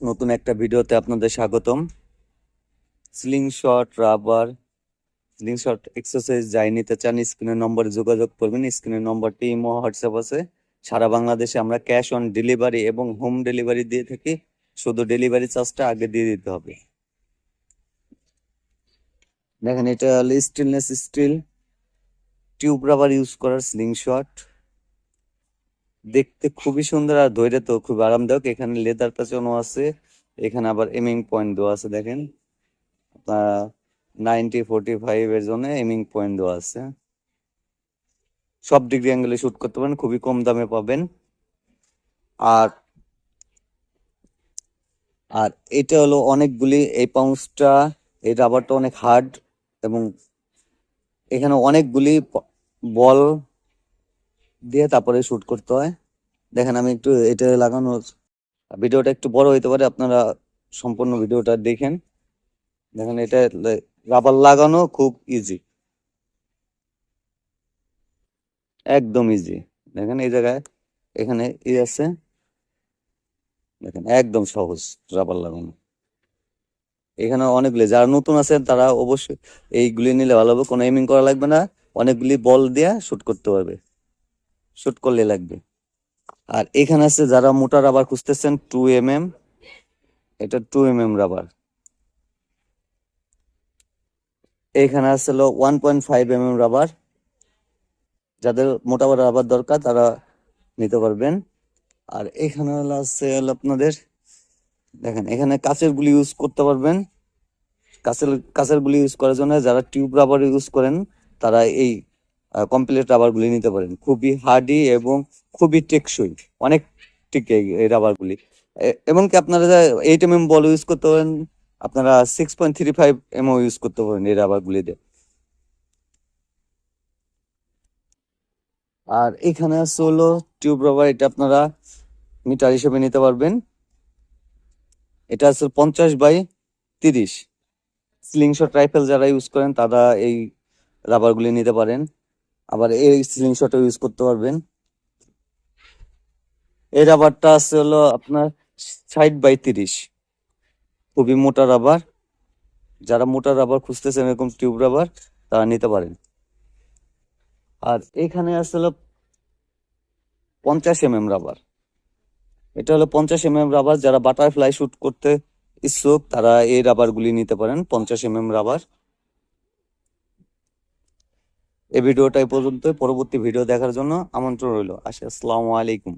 নতুন একটা ভিডিওতে আপনাদের স্বাগতম। Sling shot rubber sling shot exercise যাই নিতে চান স্ক্রিনের নম্বরে যোগাযোগ করবেন। স্ক্রিনের নম্বরটি ইমো, হোয়াটসঅ্যাপ আছে। সারা বাংলাদেশে আমরা ক্যাশ অন ডেলিভারি এবং হোম ডেলিভারি দিয়ে থাকি। শুধু ডেলিভারি চার্জটা আগে দিয়ে দিতে হবে। দেখেন, এটা হলো stainless steel tube rubber use করার স্লিং শট দেখতে খুবই সুন্দর আর ধৈর্য তো খুব আরামদায়ক। এখানে লেদার পেঁচানো আছে, এখানে আবার এমিং পয়েন্ট দেওয়া আছে, দেখেন। আপনার নাইনটি ফোর্টি ফাইভ এর জন্য এমিং পয়েন্ট দেওয়া আছে। সব ডিগ্রি অ্যাঙ্গেলে শুট করতে পারেন, খুবই কম দামে পাবেন। আর আর এটা হলো অনেকগুলি, এই পাউন্সটা এই রাবারটা অনেক হার্ড এবং এখানে অনেকগুলি বল দিয়ে তারপরে শুট করতে হয়। দেখেন আমি একটু এটা লাগানোর, ভিডিওটা একটু বড় হইতে পারে, আপনারা সম্পূর্ণ ভিডিওটা দেখেন। দেখেন এটা রাবার লাগানো খুব ইজি একদম ইজি দেখেন এই জায়গায়, এখানে ই আছে। দেখেন একদম সহজ রাবার লাগানো। এখানে অনেকগুলি, যারা নতুন আছেন তারা অবশ্যই এইগুলি নিলে ভালো হবে, কোনো এমিং করা লাগবে না। অনেকগুলি বল দিয়ে শুট করতে পারবে। শুট করলে লাগবে। আর এখানে আছে যারা মোটা রাবার খুঁজতেছেন টু এম এম এটা টু এম এম রাবার। এখানে আছে হলো one point five M M rubber. যাদের মোটা রাবার দরকার, তারা নিতে পারবেন। আর এখানে হলো আছে হলো আপনাদের, দেখেন, এখানে কাঁচের গুলি ইউজ করতে পারবেন। কাঁচের কাঁচের গুলি ইউজ করার জন্য যারা টিউব রাবার ইউজ করেন, তারা এই কমপ্লিট রাবার গুলি নিতে পারেন। খুবই হার্ডি এবং খুবই টেকসই। অনেক টিকে এই রাবার গুলি এ- এবং কি আপনারা eight M M ball use করতে পারেন, আপনারা সিক্স পয়েন্ট থ্রি ফাইভ এমও ইউজ করতে পারেন এই রাবার গুলিতে আর এখানে আছে হলো টিউব রাবার এটা আপনারা মিটার হিসেবে নিতে পারবেন। এটা আছে পঞ্চাশ বাই তিরিশ। স্লিং শট রাইফেল যারা ইউজ করেন, তারা এই রাবারগুলি নিতে পারেন। আবার এই স্লিং শটও ইউজ করতে পারবেন। এই রাবারটা আছে হলো আপনার ষাট বাই তিরিশ। খুবই মোটা রাবার যারা মোটা রাবার খুঁজতেছেন, এরকম টিউব রাবার তারা নিতে পারেন। আর এখানে আছে হলো পঞ্চাশ এম এম রাবার এটা হলো পঞ্চাশ এম এম রাবার যারা বাটারফ্লাই শুট করতে ইচ্ছুক, তারা এই রাবারগুলি নিতে পারেন, পঞ্চাশ এম এম রাবার এই ভিডিওটাই পর্যন্ত পরবর্তী ভিডিও দেখার জন্য আমন্ত্রণ রইল। আসে আসসালামু আলাইকুম।